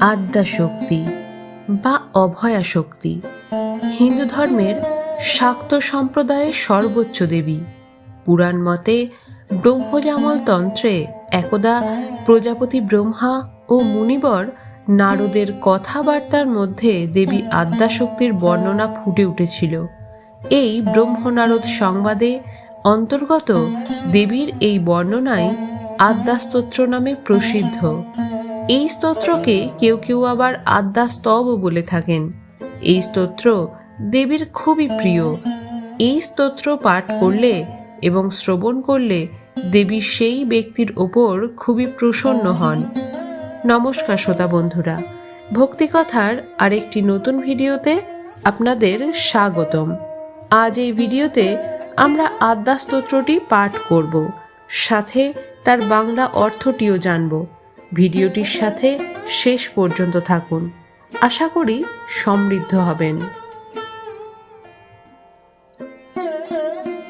আদ্যা শক্তি বা অভয়া শক্তি হিন্দু ধর্মের শাক্ত সম্প্রদায়ের সর্বোচ্চ দেবী। পুরাণ মতে ব্রহ্মজামল তন্ত্রে একদা প্রজাপতি ব্রহ্মা ও মুনিবর নারদের কথাবার্তার মধ্যে দেবী আদ্যাশক্তির বর্ণনা ফুটে উঠেছিল। এই ব্রহ্মনারদ সংবাদে অন্তর্গত দেবীর এই বর্ণনায় আদ্যাস্তোত্র নামে প্রসিদ্ধ। এই স্তোত্রকে কেউ কেউ আবার আদ্যা আদ্যাস্তব বলে থাকেন। এই স্তোত্র দেবীর খুবই প্রিয়। এই স্তোত্র পাঠ করলে এবং শ্রবণ করলে দেবী সেই ব্যক্তির ওপর খুবই প্রসন্ন হন। নমস্কার শ্রোতা বন্ধুরা ভক্তিকথার আরেকটি নতুন ভিডিওতে আপনাদের স্বাগতম। আজ এই ভিডিওতে আমরা আদ্যা স্তোত্রটি পাঠ করব। সাথে তার বাংলা অর্থটিও জানব। ভিডিওটির সাথে শেষ পর্যন্ত থাকুন। আশা করি সমৃদ্ধ হবেন।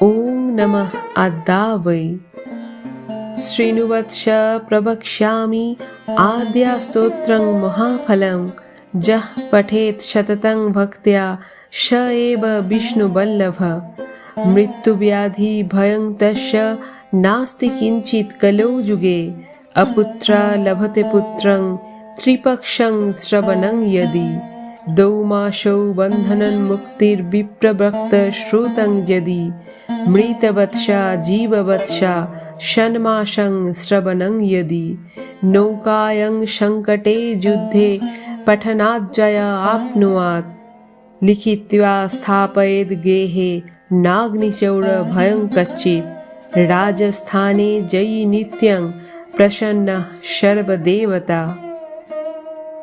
ওম নমঃ আদাবৈ শ্রীনুবৎস প্রবক্ষ্যামি আদ্যাস্তোত্রং মহাফলং। যহ পঠেত শততং ভক্তিয়া স এব বিষ্ণুবল্লভ। মৃত্যুব্যাধি ভয়ং তস্য নাস্তি কিঞ্চিৎ কলৌ যুগে। अपुत्रा लभते पुत्रं त्रिपक्षं श्रवणं यदि दौमासौ बन्धनं मुक्तिर्विप्रवक्तश्रुतं यदि मृतवत्सा जीववत्सा षण्मासं श्रवणं यदि नौकायं सङ्कटे युद्धे पठनाज्जया आप्नुयात् लिखित्वा स्थापयेद् गेहे नाग्निचौरभयं कच्चित् राजस्थाने जयि नित्यं प्रसन्नः सर्वदेवता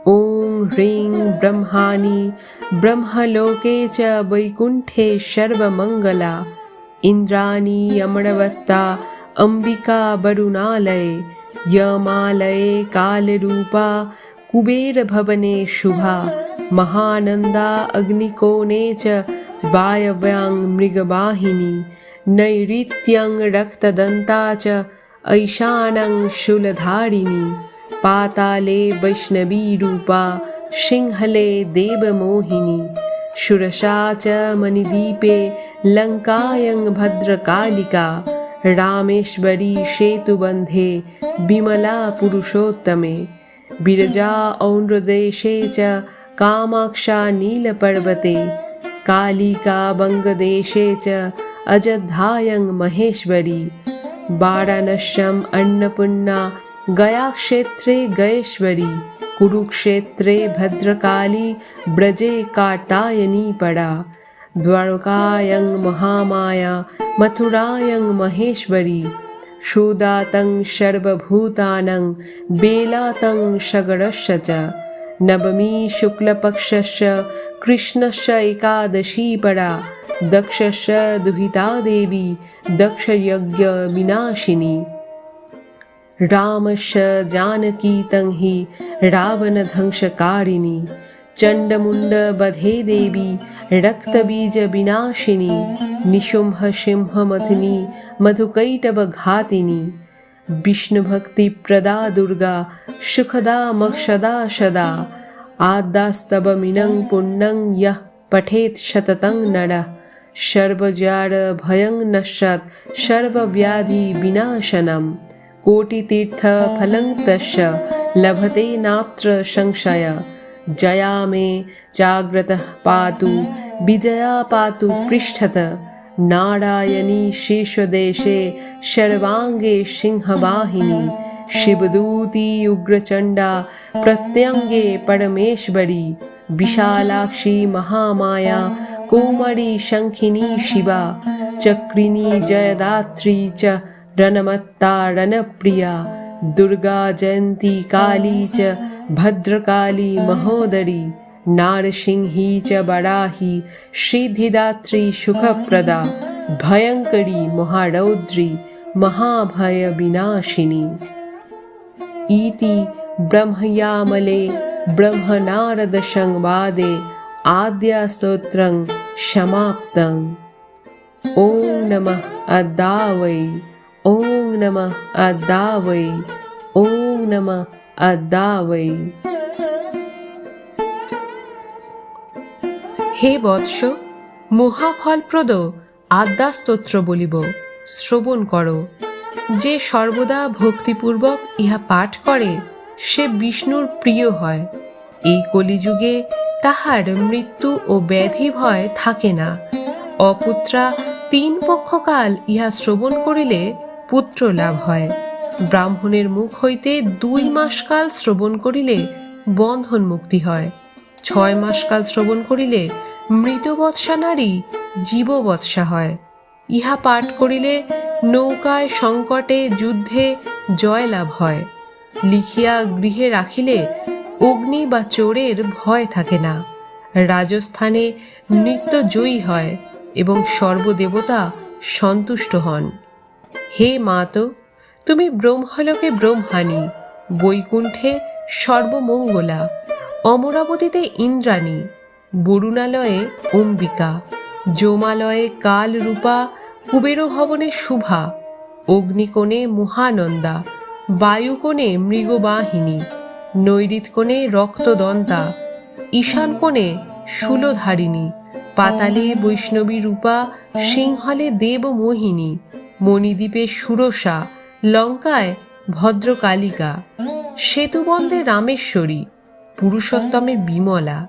ॐ ह्रीं ब्रह्माणि ब्रह्मलोके च वैकुण्ठे सर्वमङ्गला इन्द्राणी अमरवत्ता अम्बिका वरुणालये यमालये कालरूपा कुबेरभवने शुभा महानन्दा अग्निकोणे च वायव्यां मृगवाहिनी नैऋत्यं रक्तदन्ता च ऐशानं शूलधारिणी पाताले वैष्णवीरूपा सिंहले देवमोहिनी शुरशा च मणिदीपे लङ्कायं भद्रकालिका रामेश्वरी सेतुबन्धे विमला पुरुषोत्तमे विरजा औन्द्रदेशे च कामाक्षा नीलपर्वते कालिका वङ्गदेशे च अजद्धायं महेश्वरी वाराणस्यम् अन्नपूर्णा गयाक्षेत्रे गयेश्वरी कुरुक्षेत्रे भद्रकाली व्रजे कात्यायनी परा द्वारकायं महामाया मथुरायं महेश्वरी सुदातं सर्वभूतानं बेलातं सगरस्य च नवमी शुक्लपक्षस्य कृष्णस्य एकादशी परा दक्षस्य दुहिता देवी दक्षयज्ञविनाशिनी रामस्य जानकी तं हि रावणध्वंसकारिणी चण्डमुण्डवधे देवी रक्तबीजविनाशिनी निशुम्भसिंहमथिनी मधुकैटवघातिनी विष्णुभक्तिप्रदा दुर्गा सुखदा मक्षदा सदा। आद्यास्तवमिनं पुण्यं यः पठेत् शततं नरः সর্বজার ভয়ং নশ্যত সর্বব্যাধি বিনাশনম। কোটিতীর্থ ফলং তস্য লভতে নাত্র সংশয়। জয়া মে জাগ্রত পাতু, বিজয়া পাতু পৃষ্ঠত। নারায়ণী শীর্ষদেশে সর্বাঙ্গে সিংহবাহিনী। শিবদূতি উগ্রচণ্ডা প্রত্যঙ্গে পরমেশ্বরী। বিশালাক্ষী মহামায়া কৌমারী শঙ্খিনী শিবা চক্রিণী জয়দাত্রী চ রণমত্তা রণপ্রিয়া দুর্গা জয়ন্তী কালী চ ভদ্রকালী মহোদরী নারসিংহী চ বরাহি শ্রীধিদাত্রী সুখপ্রদা ভয়ঙ্করী মহারৌদ্রী মহাভয়বিনাশিনী ইতি ব্রহ্ময়ামলে ब्रह्मनारदसंवादे आद्यास्तोत्रं समाप्तम् ॐ नमः अद्दावै, ॐ नमः अद्दावै, ॐ नमः अद्दावै। হে বৎস, মহাফলপ্রদ আদ্যাস্তোত্র বলিব, শ্রবণ করো। যে সর্বদা ভক্তিপূর্বক ইহা পাঠ করে সে বিষ্ণুর প্রিয় হয়। এই কলিযুগে তাহার মৃত্যু ও ব্যাধি ভয় থাকে না। অপুত্রা তিন পক্ষকাল ইহা শ্রবণ করিলে পুত্র লাভ হয়। ব্রাহ্মণের মুখ হইতে দুই মাস কাল শ্রবণ করিলে বন্ধন মুক্তি হয়। ছয় মাস কাল শ্রবণ করিলে মৃতবৎসা নারী জীববৎসা হয়। ইহা পাঠ করিলে নৌকায় সংকটে যুদ্ধে জয়লাভ হয়। লিখিয়া গৃহে রাখিলে অগ্নি বা চোরের ভয় থাকে না। রাজস্থানে নিত্য জয়ী হয় এবং সর্বদেবতা সন্তুষ্ট হন। হে মাতো, তুমি ব্রহ্মলোকে ব্রহ্মাণী, বৈকুণ্ঠে সর্বমঙ্গলা, অমরাবতীতে ইন্দ্রাণী, বরুণালয়ে অম্বিকা, যোমালয়ে কালরূপা কুবের ভবনে শুভা, অগ্নিকোণে মহানন্দা বায়ুকোণে মৃগবাহিনী নৈরিতকোণে রক্তদন্তা ঈশান কোণে শূলধারিণী, পাতালে বৈষ্ণবী রূপা, সিংহলে দেবমোহিনী, মণিদ্বীপে সুরসা, লঙ্কায় ভদ্রকালিকা সেতুবন্ধে রামেশ্বরী, পুরুষোত্তমে বিমলা,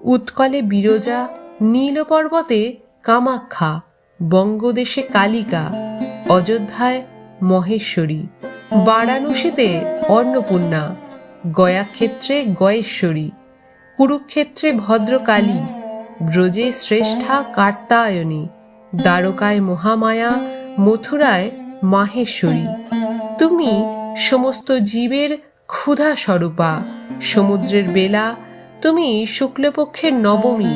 উৎকলে বিরজা, নীলপর্বতে কামাখ্যা, বঙ্গদেশে কালিকা, অযোধ্যায় মহেশ্বরী। বারাণসীতে অন্নপূর্ণা, গয়াক্ষেত্রে গয়েশ্বরী, কুরুক্ষেত্রে ভদ্রকালী, ব্রজে শ্রেষ্ঠা কার্তায়নী, দ্বারকায় মহামায়া, মথুরায় মাহেশ্বরী। তুমি সমস্ত জীবের ক্ষুধা স্বরূপা সমুদ্রের বেলা, তুমি শুক্লপক্ষের নবমী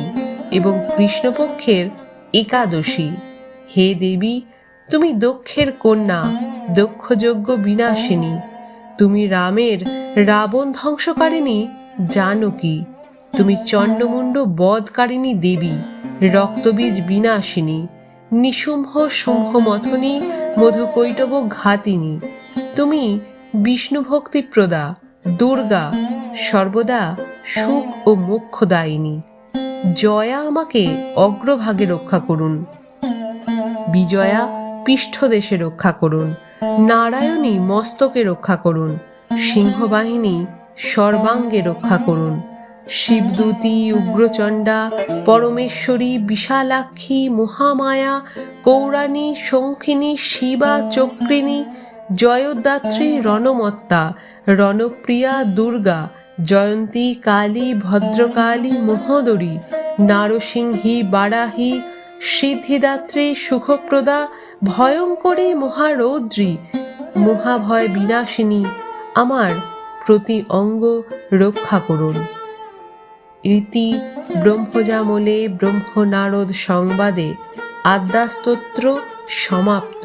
এবং কৃষ্ণপক্ষের একাদশী। হে দেবী তুমি দক্ষের কন্যা দক্ষযজ্ঞ বিনাশিনী। তুমি রামের রাবণ ধ্বংসকারিণী জানকী তুমি চণ্ডমুণ্ড বধকারিণী দেবী, রক্তবীজ বিনাশিনী নিশুম্ভ শুম্ভমথনী মধুকৈটব ঘাতিনী। তুমি বিষ্ণু ভক্তিপ্রদা দুর্গা, সর্বদা সুখ ও মোক্ষদায়িনী। জয়া আমাকে অগ্রভাগে রক্ষা করুন। বিজয়া পৃষ্ঠদেশে রক্ষা করুন। নারায়ণী মস্তকে রক্ষা করুন। সিংহবাহিনী সর্বাঙ্গে রক্ষা করুন। শিবদূতী, উগ্রচণ্ডা, পরমেশ্বরী, বিশালাক্ষী, মহামায়া কৌরানী শঙ্খিনী, শিবা, চক্রিণী, জয়দাত্রী, রণমত্তা, রণপ্রিয়া, দুর্গা, জয়ন্তী, কালী, ভদ্রকালী, মহোদরী, নারসিংহী, বারাহী সিদ্ধিদাত্রী সুখপ্রদা ভয়ঙ্করী মহারৌদ্রী, মহাভয় বিনাশিনী আমার প্রতি অঙ্গ রক্ষা করুন। রীতি ব্রহ্মজামলে ব্রহ্মনারদ সংবাদে আদ্যাস্তোত্র সমাপ্ত।